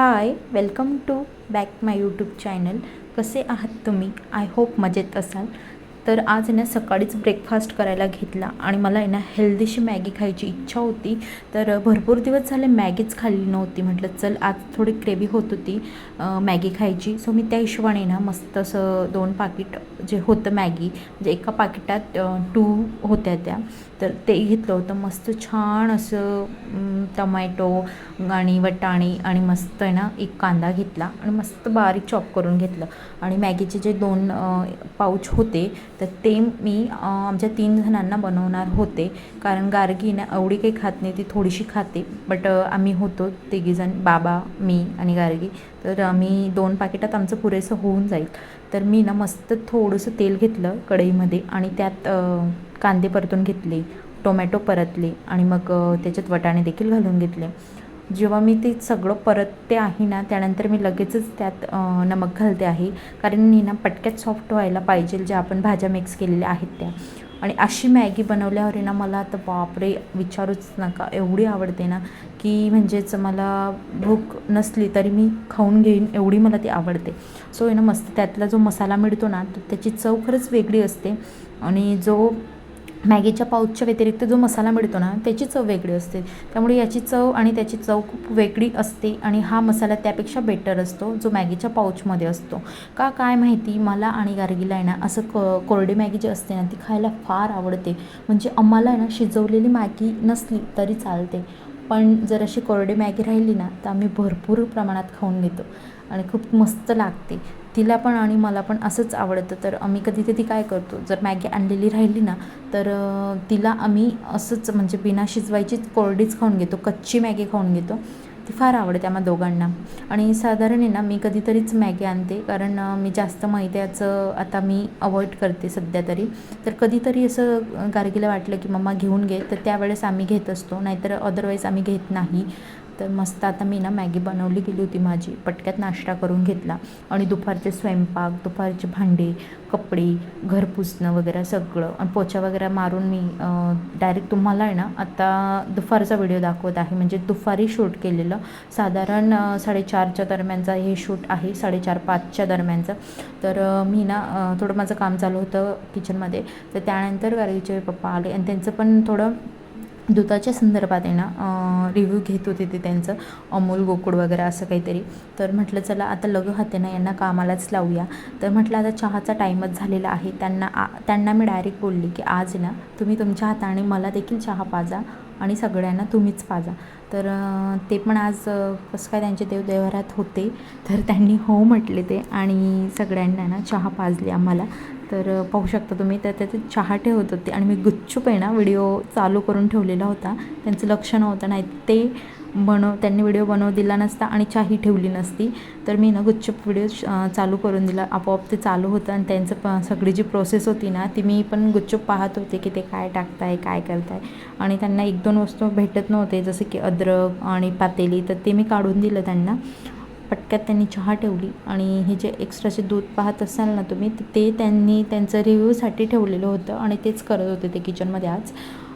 Hi welcome to back my YouTube channel कसे आहात तुम्ही? आय होप मजेत असाल. तर आज आहे ना सकाळीच ब्रेकफास्ट करायला घेतला आणि मला आहे ना हेल्दीशी मॅगी खायची इच्छा होती. तर भरपूर दिवस झाले मॅगीच खाल्ली नव्हती. म्हटलं चल आज थोडी ग्रेव्ही होत होती मॅगी खायची. सो मी त्या हिशोबाने ना मस्त असं दोन पाकिट जे होतं मॅगी म्हणजे एका पाकिटात टू होत्या त्या. तर ते घेतलं होतं. मस्त छान असं टमॅटो आणि वटाणे आणि मस्त आहे ना एक कांदा घेतला आणि मस्त बारीक चॉप करून घेतलं. आणि मॅगीचे जे दोन पाऊच होते तर ते मी आमच्या तीन जणांना बनवणार होते. कारण गार्गी ना एवढी काही खात नाही ती थोडीशी खाते. बट आम्ही होतो तिघीजण बाबा मी आणि गार्गी. तर आम्ही दोन पाकिटात आमचं पुरेसं होऊन जाईल. तर मी ना मस्त थोडंसं तेल घेतलं कढईमध्ये आणि त्यात कांदे परतून घेतले टोमॅटो परतले आणि मग त्याच्यात वटाणे देखील घालून घेतले. जेव्हा मी ते सगळं परतते आहे ना त्यानंतर मी लगेचच त्यात नमक घालते आहे. कारण मी ना पटक्यात सॉफ्ट व्हायला पाहिजे ज्या आपण भाज्या मिक्स केलेल्या आहेत त्या. आणि अशी मॅगी बनवल्यावर आहे ना मला आता बापरे विचारूच नका. एवढी आवडते ना की म्हणजेच मला भूक नसली तरी मी खाऊन घेईन एवढी मला ती आवडते. सो आहे ना मस्त त्यातला जो मसाला मिळतो ना तर त्याची चव खरंच वेगळी असते. आणि जो मॅगीच्या पाऊचच्या व्यतिरिक्त जो मसाला मिळतो ना त्याची चव वेगळी असते. त्यामुळे याची चव आणि त्याची चव खूप वेगळी असते आणि हा मसाला त्यापेक्षा बेटर असतो जो मॅगीच्या पाऊचमध्ये असतो. का काय माहिती? मला आणि गार्गीला आहे ना असं क कोरडी मॅगी जी असते ना ती खायला फार आवडते. म्हणजे आम्हाला आहे ना शिजवलेली मॅगी नसली तरी चालते. पण जर अशी कोरडी मॅगी राहिली ना तर आम्ही भरपूर प्रमाणात खाऊन घेतो. आणि खूप मस्त लागते. तिला पण आणि मला पण असंच आवडतं. तर आम्ही कधी कधी काय करतो जर मॅगी आणलेली राहिली ना तर तिला आम्ही असंच म्हणजे बिना शिजवायचीच कोरडीच खाऊन घेतो कच्ची मॅगी खाऊन घेतो. ती फार आवडते आम्हा दोघांना. आणि साधारण आहे ना मी कधीतरीच मॅगी आणते कारण मी जास्त मैद्याचं आता मी अवॉइड करते सध्या तरी. तर कधीतरी असं गार्गीला वाटलं की मम्मा घेऊन घे तर त्यावेळेस आम्ही घेत असतो नाहीतर अदरवाईज आम्ही घेत नाही. तर मस्त आता मी ना मॅगी बनवली गेली होती माझी. पटक्यात नाश्ता करून घेतला. आणि दुपारचे स्वयंपाक दुपारचे भांडे कपडे घर पुसणं वगैरे सगळं आणि पोछा वगैरे मारून मी डायरेक्ट तुम्हाला आहे ना आता दुपारचा व्हिडिओ दाखवत आहे. म्हणजे दुपारी शूट केलेलं. साधारण साडेचारच्या दरम्यानचा हे शूट आहे साडेचार पाचच्या दरम्यानचं. तर मी ना थोडं माझं काम चालू होतं किचनमध्ये तर त्यानंतर गाडीचे पप्पा आले आणि त्यांचं पण थोडं दुधाच्या संदर्भात आहे ना रिव्ह्यू घेत होते ते त्यांचं अमूल गोकुळ वगैरे असं काहीतरी. तर म्हटलं चला आता लग हाते ना यांना कामालाच लावूया. तर म्हटलं आता चहाचा टाईमच झालेला आहे. त्यांना आ त्यांना मी डायरेक्ट बोलली की आज ना तुम्ही तुमच्या हाताने मला देखील चहा पाजा आणि सगळ्यांना तुम्हीच पाजा. तर ते पण आज कसं काय त्यांचे देवदेवारात होते तर त्यांनी हो म्हटले ते आणि सगळ्यांना ना चहा पाजली आम्हाला. तर पाहू शकता तुम्ही तर त्याचे चहा ठेवत होते आणि मी गुच्छूप आहे ना व्हिडिओ चालू करून ठेवलेला होता. त्यांचं लक्ष नव्हतं नाही ते बनव त्यांनी व्हिडिओ बनवू दिला नसता आणि चाही ठेवली नसती. तर मी ना गुच्छप व्हिडिओ चालू करून दिला. आपोआप ते चालू होतं आणि त्यांचं प सगळी जी प्रोसेस होती ना ती मी पण गुच्छप पाहत होते की ते काय टाकताय काय करताय. आणि त्यांना एक दोन वस्तू भेटत नव्हते जसे की अद्रक आणि पातेली तर ते मी काढून दिलं त्यांना. पटक्यात त्यांनी चहा ठेवली आणि हे जे एक्स्ट्राचे दूध पाहत असाल ना तुम्ही ते त्यांनी त्यांचं रिव्ह्यूसाठी ठेवलेलं होतं आणि तेच करत होते ते किचनमध्ये आज.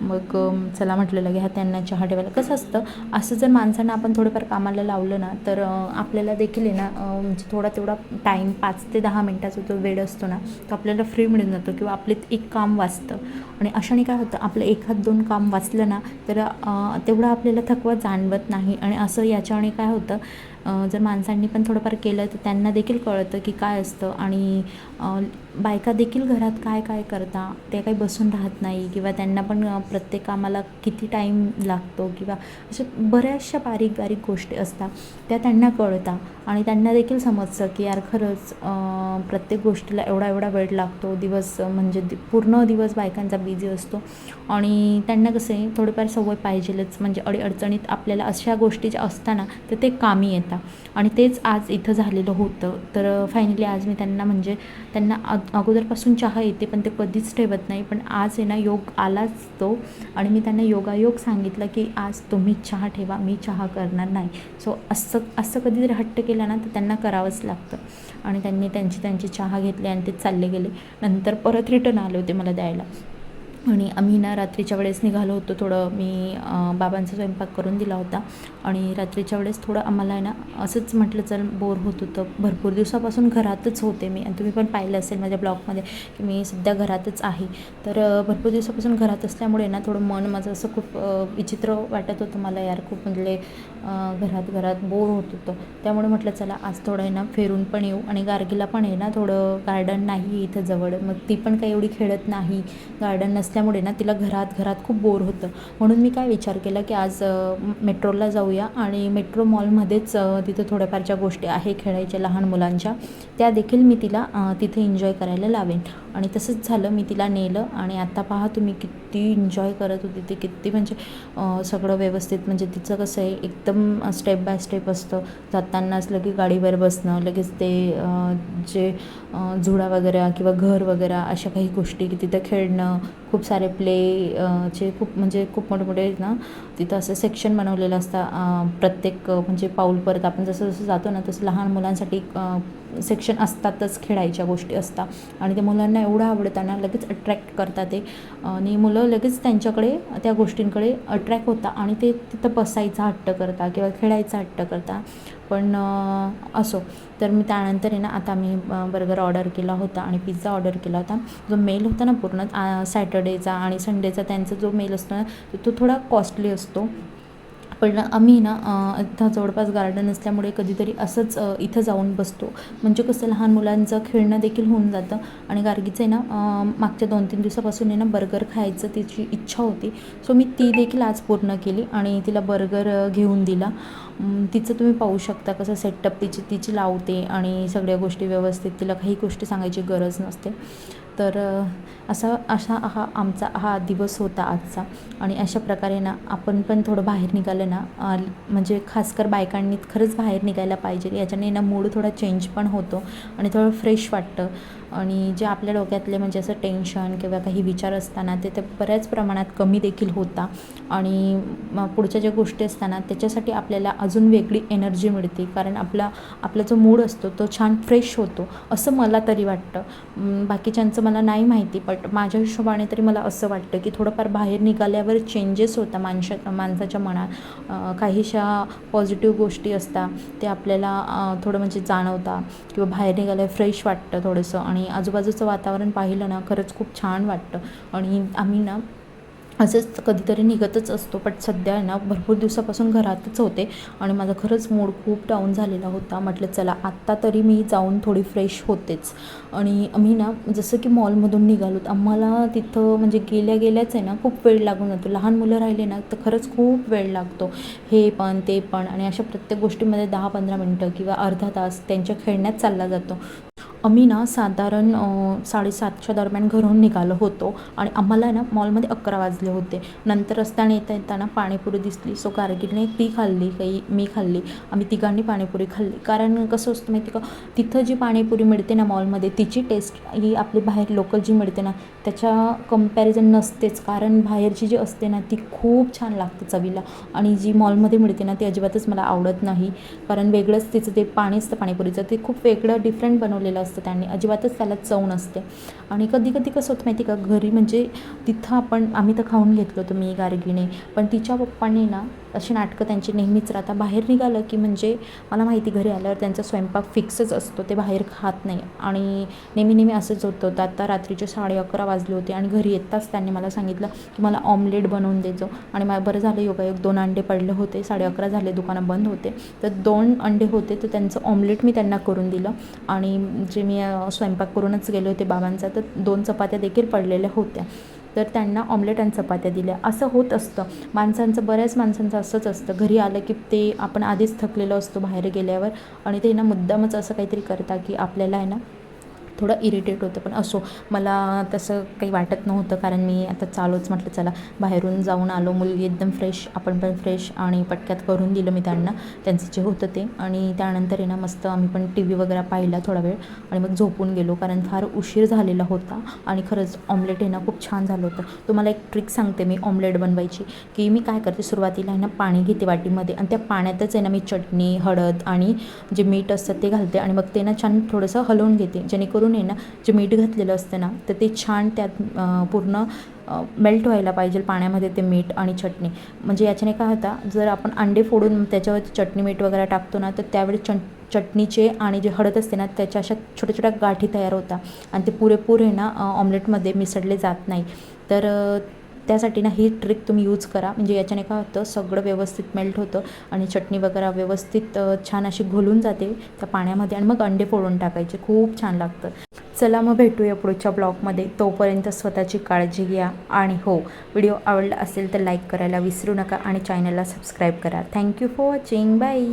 मग चला म्हटलेलं घ्या त्यांना चहा ठेवायला. कसं असतं असं जर माणसांना आपण थोडंफार कामाला लावलं ना तर आपल्याला देखील आहे ना म्हणजे थोडा तेवढा टाईम पाच ते दहा मिनटाचा जो वेळ असतो ना तो आपल्याला फ्री मिळून जातो किंवा आपले एक काम वाचतं. आणि अशाने काय होतं आपलं एखाद दोन काम वाचलं ना तर तेवढं तेवढा आपल्याला थकवा जाणवत नाही. आणि असं याच्याने काय होतं जर माणसांनी पण थोडंफार केलं तर त्यांना देखील कळतं की काय असतं. आणि बायका देखील घरात काय काय करता ते काही बसून राहत नाही किंवा त्यांना पण प्रत्येक कामाला किती टाईम लागतो किंवा अशा बऱ्याचशा बारीक बारीक गोष्टी असतात त्या त्यांना कळतात आणि त्यांना देखील समजतं की यार खरंच प्रत्येक गोष्टीला एवढा एवढा वेळ लागतो दिवस म्हणजे दि- पूर्ण दिवस बायकांचा बिझी असतो आणि त्यांना कसं आहे थोडीफार सवय पाहिजेलच म्हणजे अडीअडचणीत आपल्याला अशा गोष्टी ज्या असताना तर ते कामी येतात. आणि तेच आज इथं झालेलं होतं. तर फायनली आज मी त्यांना म्हणजे त्यांना अग अगोदरपासून चहा येते पण ते कधीच ठेवत नाही. पण आज आहे ना योग आलाच तो. आणि मी त्यांना योगायोग सांगितलं की आज तुम्ही चहा ठेवा मी चहा करणार नाही. सो असं असं कधी जर हट्ट केला ना तर त्यांना करावंच लागतं. आणि त्यांनी त्यांची त्यांची चहा घेतली आणि ते चालले गेले. नंतर परत रिटर्न आले होते मला द्यायला. आणि आम्ही ना रात्रीच्या वेळेस निघालो होतो. थोडं मी बाबांचा स्वयंपाक करून दिला होता. आणि रात्रीच्या वेळेस थोडं आम्हाला आहे ना असंच म्हटलं चल बोर होत होतं. भरपूर दिवसापासून घरातच होते मी. आणि तुम्ही पण पाहिलं असेल माझ्या ब्लॉगमध्ये की मी सध्या घरातच आहे. तर भरपूर दिवसापासून घरात असल्यामुळे ना थोडं मन माझं असं खूप विचित्र वाटत होतं मला यार. खूप म्हणजे घरात घरात बोर होत होतं. त्यामुळे म्हटलं चला आज थोडं आहे ना फिरून पण येऊ आणि गार्गीला पण आहे ना थोडं गार्डन नाही इथं जवळ. मग ती पण काही एवढी खेळत नाही. गार्डन असल्यामुळे ना तिला घरात घरात खूप बोर होतं. म्हणून मी काय विचार केला की आज मेट्रोला जाऊया आणि मेट्रो मॉलमध्येच तिथं थोड्याफार ज्या गोष्टी आहे खेळायच्या लहान मुलांच्या. त्या देखील मी तिला तिथे एन्जॉय करायला लावेन. आणि तसंच झालं मी तिला नेलं आणि आता पहा तुम्ही किती एन्जॉय करत होती ते किती म्हणजे सगळं व्यवस्थित म्हणजे तिचं कसं आहे एकदम स्टेप बाय स्टेप असतं. जातानाच लगेच गाडीवर बसणं लगेच ते जे झुडा वगैरे किंवा घर वगैरे अशा काही गोष्टी की तिथं खेळणं खूप सारे प्ले चे खूप म्हणजे खूप मोठे मोठे ना. तिथं असं सेक्शन बनवलेलं असतं प्रत्येक म्हणजे पाऊल परत आपण जसं जसं जातो ना तसं लहान मुलांसाठी सेक्शन असतातच खेळायच्या गोष्टी असतात. आणि ते मुलांना एवढं आवडताना लगेच अट्रॅक्ट करतात ते. आणि मुलं लगेच त्यांच्याकडे त्या गोष्टींकडे अट्रॅक्ट होता आणि ते तिथं बसायचा हट्ट करता किंवा खेळायचा हट्ट करता पण असो. तर मी त्यानंतर आहे ना आता मी बर्गर ऑर्डर केला होता आणि पिझ्झा ऑर्डर केला होता. जो मेल होता ना पूर्ण सॅटर्डेचा आणि संडेचा त्यांचा जो मेल असतो ना तो थोडा कॉस्टली असतो. पण आम्ही ना इथं जवळपास गार्डन असल्यामुळे कधीतरी असंच इथं जाऊन बसतो. म्हणजे कसं लहान मुलांचं खेळणं देखील होऊन जातं. आणि गार्गीचं आहे ना मागच्या दोन तीन दिवसापासून आहे ना बर्गर खायचं तिची इच्छा होती. सो मी ती देखील आज पूर्ण केली आणि तिला बर्गर घेऊन दिला. तिचं तुम्ही पाहू शकता कसं सेटअप तिची तिची लावते आणि सगळ्या गोष्टी व्यवस्थित. तिला काही गोष्टी सांगायची गरज नसते. तर असा असा हा आमचा हा दिवस होता आजचा. आणि अशा प्रकारे ना आपण पण थोडं बाहेर निघालं ना म्हणजे खासकर बायकांनी खरंच बाहेर निघायला पाहिजे. याच्याने ना मूड थोडा चेंज पण होतो आणि थोडं फ्रेश वाटतं. आणि जे आपल्या डोक्यातले म्हणजे असं टेन्शन किंवा काही विचार असताना ते ते बऱ्याच प्रमाणात कमी देखील होता. आणि मग पुढच्या ज्या गोष्टी असताना त्याच्यासाठी आपल्याला अजून वेगळी एनर्जी मिळते. कारण आपला आपला जो मूड असतो तो छान फ्रेश होतो असं मला तरी वाटतं. बाकीच्यांचं मला नाही माहिती बट माझ्या हिशोबाने तरी मला असं वाटतं की थोडंफार बाहेर निघाल्यावर चेंजेस होता माणसा माणसाच्या मनात. काहीशा पॉझिटिव्ह गोष्टी असतात ते आपल्याला थोडं म्हणजे जाणवता किंवा बाहेर निघाल्यावर फ्रेश वाटतं थोडंसं. आणि आजूबाजूचं वातावरण पाहिलं ना खरंच खूप छान वाटतं. आणि आम्ही ना असंच कधीतरी निघतच असतो बट सध्या ना भरपूर दिवसापासून घरातच होते. आणि माझा खरंच मूड खूप डाऊन झालेला होता. म्हटलं चला आत्ता तरी मी जाऊन थोडी फ्रेश होतेच. आणि आम्ही ना जसं की मॉलमधून निघालो आम्हाला तिथं म्हणजे गेल्या गेल्याच आहे ना खूप वेळ लागून जातो. लहान मुलं राहिले ना तर खरंच खूप वेळ लागतो. हे पण ते पण आणि अशा प्रत्येक गोष्टीमध्ये दहा पंधरा मिनटं किंवा अर्धा तास त्यांच्या खेळण्यात चालला जातो. आम्ही ना साधारण साडेसातच्या दरम्यान घरून निघालो होतो आणि आम्हाला ना मॉलमध्ये अकरा वाजले होते. नंतर रस्त्याने येता येताना पाणीपुरी दिसली सो कारगिलने ती खाल्ली काही मी खाल्ली आम्ही तिघांनी पाणीपुरी खाल्ली. कारण कसं असतं माहिती का तिथं जी पाणीपुरी मिळते ना मॉलमध्ये तिची टेस्ट ही आपली बाहेर लोकल जी मिळते ना त्याच्या कंपॅरिझन नसतेच. कारण बाहेरची जी असते ना ती खूप छान लागते चवीला. आणि जी मॉलमध्ये मिळते ना ती अजिबातच मला आवडत नाही. कारण वेगळंच तिचं ते पाणी असतं पाणीपुरीचं ते खूप वेगळं डिफरंट बनवलेलं असतं त्यांनी अजिबातच त्याला चव नसते. आणि कधी कधी कसं होतं माहिती का घरी म्हणजे तिथं आपण आम्ही तर खाऊन घेतलं होतं मी गार्गीने पण तिच्या पप्पांनी ना अशी नाटकं त्यांची नेहमीच राहता बाहेर निघालं की म्हणजे मला माहिती घरी आल्यावर त्यांचा स्वयंपाक फिक्सच असतो. ते बाहेर खात नाही. आणि नेहमी नेहमी असंच होतं. तर आता रात्रीचे साडे अकरा वाजले होते आणि घरी येताच त्यांनी मला सांगितलं की मला ऑमलेट बनवून देजो. आणि मला बरं झालं योगायोग दोन अंडे पडले होते. साडे अकरा झाले. दुकानं बंद होते. तर दोन अंडे होते. तर त्यांचं ऑमलेट मी त्यांना करून दिलं. आणि जे मी स्वयंपाक करूनच गेले होते बाबांचा. तर दोन चपात्या देखील पडलेल्या होत्या. तर त्यांना ऑमलेट आणि चपात्या दिल्या. असं होत असतं. माणसांचं बऱ्याच माणसांचं असंच असतं. घरी आलं की ते आपण आधीच थकलेलो असतो बाहेर गेल्यावर आणि ते ना मुद्दामच असं काहीतरी करता की आपल्याला आहे ना थोडं इरिटेट होतं. पण असो मला तसं काही वाटत नव्हतं. कारण मी आता चालूच म्हटलं चला बाहेरून जाऊन आलो. मुलगी एकदम फ्रेश आपण पण फ्रेश आणि पटक्यात करून दिलं मी त्यांना. त्यांचं जे होतं ते. आणि त्यानंतर आहे ना मस्त आम्ही पण टी व्ही वगैरे पाहिला थोडा वेळ. आणि मग झोपून गेलो. कारण फार उशीर झालेला होता. आणि खरंच ऑमलेट आहे ना खूप छान झालं होतं. तुम्हाला एक ट्रिक सांगते मी ऑमलेट बनवायची. की मी काय करते सुरुवातीला आहे ना पाणी घेते वाटीमध्ये. आणि त्या पाण्यातच आहे ना मी चटणी हळद आणि जे मीठ असतं ते घालते. आणि मग ते ना छान थोडंसं हलवून घेते. जेणेकरून फोडून आहे ना जे मीठ घातलेलं असतं ना तर ते छान त्यात पूर्ण मेल्ट व्हायला पाहिजे पाण्यामध्ये ते मीठ आणि चटणी. म्हणजे याच्याने काय होता जर आपण अंडे फोडून त्याच्यावरती चटणी मीठ वगैरे टाकतो ना तर त्यावेळी चट चटणीचे आणि जे हळद असते ना त्याच्या अशा छोट्या छोट्या गाठी तयार होतात. आणि ते पुरेपूर आहे ना ऑमलेटमध्ये मिसळले जात नाही. तर त्यासाठी ना ही ट्रिक तुम्ही यूज करा. म्हणजे याच्याने काय होतं सगळं व्यवस्थित मेल्ट होतं आणि चटणी वगैरे व्यवस्थित छान अशी घुलून जाते त्या पाण्यामध्ये आणि मग अंडे फोडून टाकायचे. खूप छान लागतं. चला मग भेटूया पुढच्या ब्लॉगमध्ये. तोपर्यंत स्वतःची काळजी घ्या आणि हो व्हिडिओ आवडला असेल तर लाईक करायला विसरू नका आणि चॅनलला सबस्क्राईब करा. Thank you for watching. Bye.